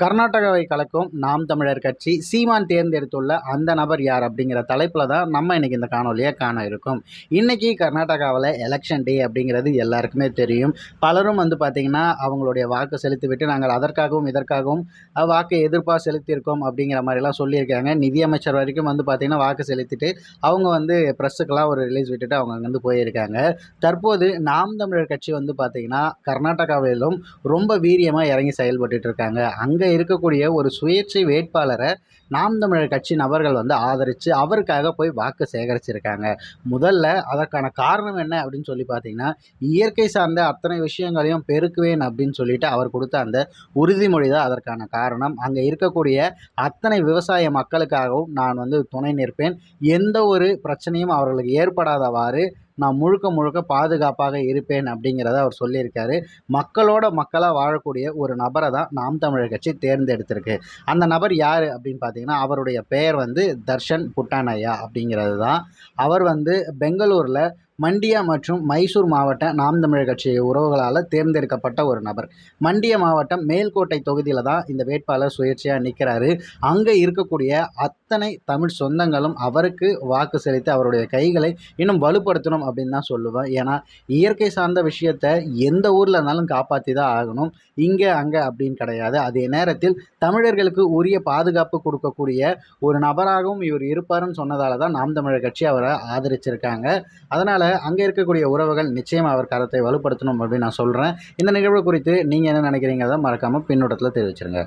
கர்நாடகாவை கலக்கும் நாம் தமிழர் கட்சி சீமான் தேர்ந்தெடுத்துள்ள அந்த நபர் யார் அப்படிங்கிற தலைப்பில் தான் நம்ம இன்றைக்கி இந்த காணொலியை காண இருக்கோம். இன்றைக்கி கர்நாடகாவில் எலெக்ஷன் டே அப்படிங்கிறது எல்லாருக்குமே தெரியும். பலரும் வந்து பார்த்திங்கன்னா அவங்களுடைய வாக்கு செலுத்திவிட்டு நாங்கள் அதற்காகவும் இதற்காகவும் வாக்கு எதிர்ப்பாக செலுத்தியிருக்கோம் அப்படிங்கிற மாதிரிலாம் சொல்லியிருக்காங்க. நிதியமைச்சர் வரைக்கும் வந்து பார்த்திங்கன்னா வாக்கு செலுத்திட்டு அவங்க வந்து ப்ரெஸ்ஸுக்கெல்லாம் ஒரு ரிலீஸ் விட்டுட்டு அவங்க அங்கேருந்து போயிருக்காங்க. தற்போது நாம் தமிழர் கட்சி வந்து பார்த்திங்கன்னா கர்நாடகாவிலும் ரொம்ப வீரியமாக இறங்கி செயல்பட்டு இருக்காங்க. அங்கே இருக்கக்கூடிய ஒரு சுயேட்சை வேட்பாளரை நாம் தமிழர் கட்சி நபர்கள் வந்து ஆதரித்து அவருக்காக போய் வாக்கு சேகரிச்சிருக்காங்க. முதல்ல அதற்கான காரணம் என்ன அப்படின்னு சொல்லி பார்த்தீங்கன்னா இயற்கை சார்ந்த அத்தனை விஷயங்களையும் பெருக்குவேன் அப்படின்னு சொல்லிட்டு அவர் கொடுத்த அந்த உறுதிமொழி தான் அதற்கான காரணம். அங்கே இருக்கக்கூடிய அத்தனை விவசாய மக்களுக்காகவும் நான் வந்து துணை நிற்பேன். எந்த ஒரு பிரச்சனையும் அவர்களுக்கு ஏற்படாதவாறு நான் முழுக்க முழுக்க பாதுகாப்பாக இருப்பேன் அப்படிங்கிறத அவர் சொல்லியிருக்காரு. மக்களோட மக்களாக வாழக்கூடிய ஒரு நபரை தான் நாம் தமிழர் கட்சி தேர்ந்தெடுத்திருக்கு. அந்த நபர் யார் அப்படின்னு பார்த்தீங்கன்னா அவருடைய பெயர் வந்து தர்ஷன் புட்டானையா அப்படிங்கிறது தான். அவர் வந்து பெங்களூரில் மண்டியா மற்றும் மைசூர் மாவட்ட நாம் தமிழர் கட்சி உறவுகளால் தேர்ந்தெடுக்கப்பட்ட ஒரு நபர். மண்டிய மாவட்டம் மேல்கோட்டை தொகுதியில் தான் இந்த வேட்பாளர் சுயேட்சையாக நிற்கிறாரு அங்கே இருக்கக்கூடிய அத்தனை தமிழ் சொந்தங்களும் அவருக்கு வாக்கு செலுத்தி அவருடைய கைகளை இன்னும் வலுப்படுத்தணும் அப்படின்னு தான் சொல்லுவேன். ஏன்னா இயற்கை சார்ந்த விஷயத்தை எந்த ஊரில் இருந்தாலும் காப்பாற்றி தான் ஆகணும். இங்கே அங்கே அப்படின்னு கிடையாது. அதே நேரத்தில் தமிழர்களுக்கு உரிய பாதுகாப்பு கொடுக்கக்கூடிய ஒரு நபராகவும் இவர் இருப்பாருன்னு சொன்னதால தான் நாம் தமிழர் கட்சி அவரை ஆதரிச்சிருக்காங்க. அதனால் அங்கே இருக்கக்கூடிய உறவுகள் நிச்சயம் அவர் கருத்தை வலுப்படுத்தணும் அப்படின்னு நான் சொல்கிறேன் இந்த நிகழ்வு குறித்து நீங்கள் என்ன நினைக்கிறீங்கிறத மறக்காமல் பின்னோட்டத்தில் தெரிவிச்சிருங்க.